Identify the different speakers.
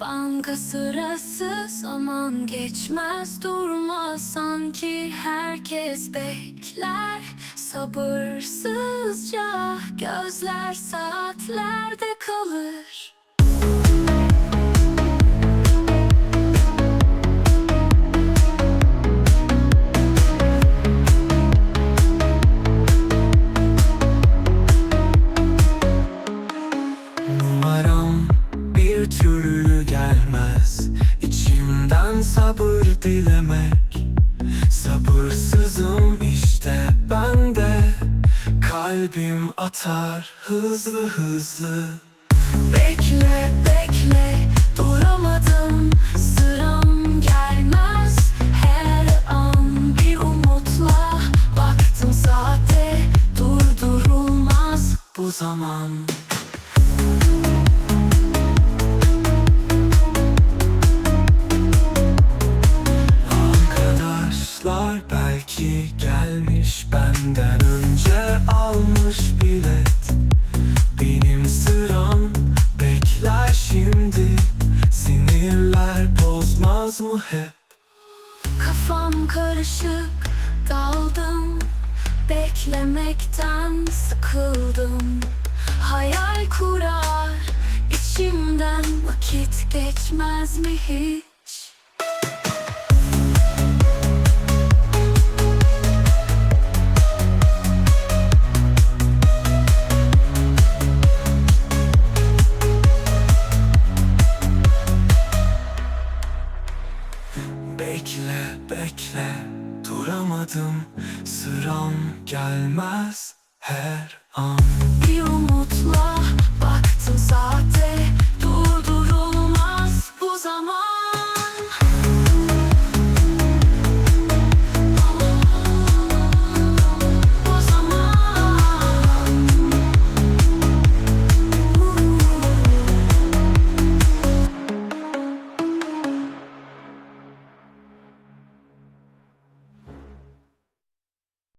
Speaker 1: Banka sırası zaman geçmez durmaz sanki herkes bekler. Sabırsızca gözler saatlerde kalır
Speaker 2: türlü gelmez. İçimden sabır dilemek. Sabırsızım işte ben de Kalbim atar hızlı hızlı.
Speaker 1: Bekle bekle duramadım. Sıram gelmez. Her an bir umutla baktım saate durdurulmaz
Speaker 2: bu zaman bozmaz mı hep?
Speaker 1: Kafam karışık daldım Beklemekten sıkıldım Hayal kurar içimden vakit geçmez mi hiç?
Speaker 2: Bekle duramadım. Sıram gelmez her an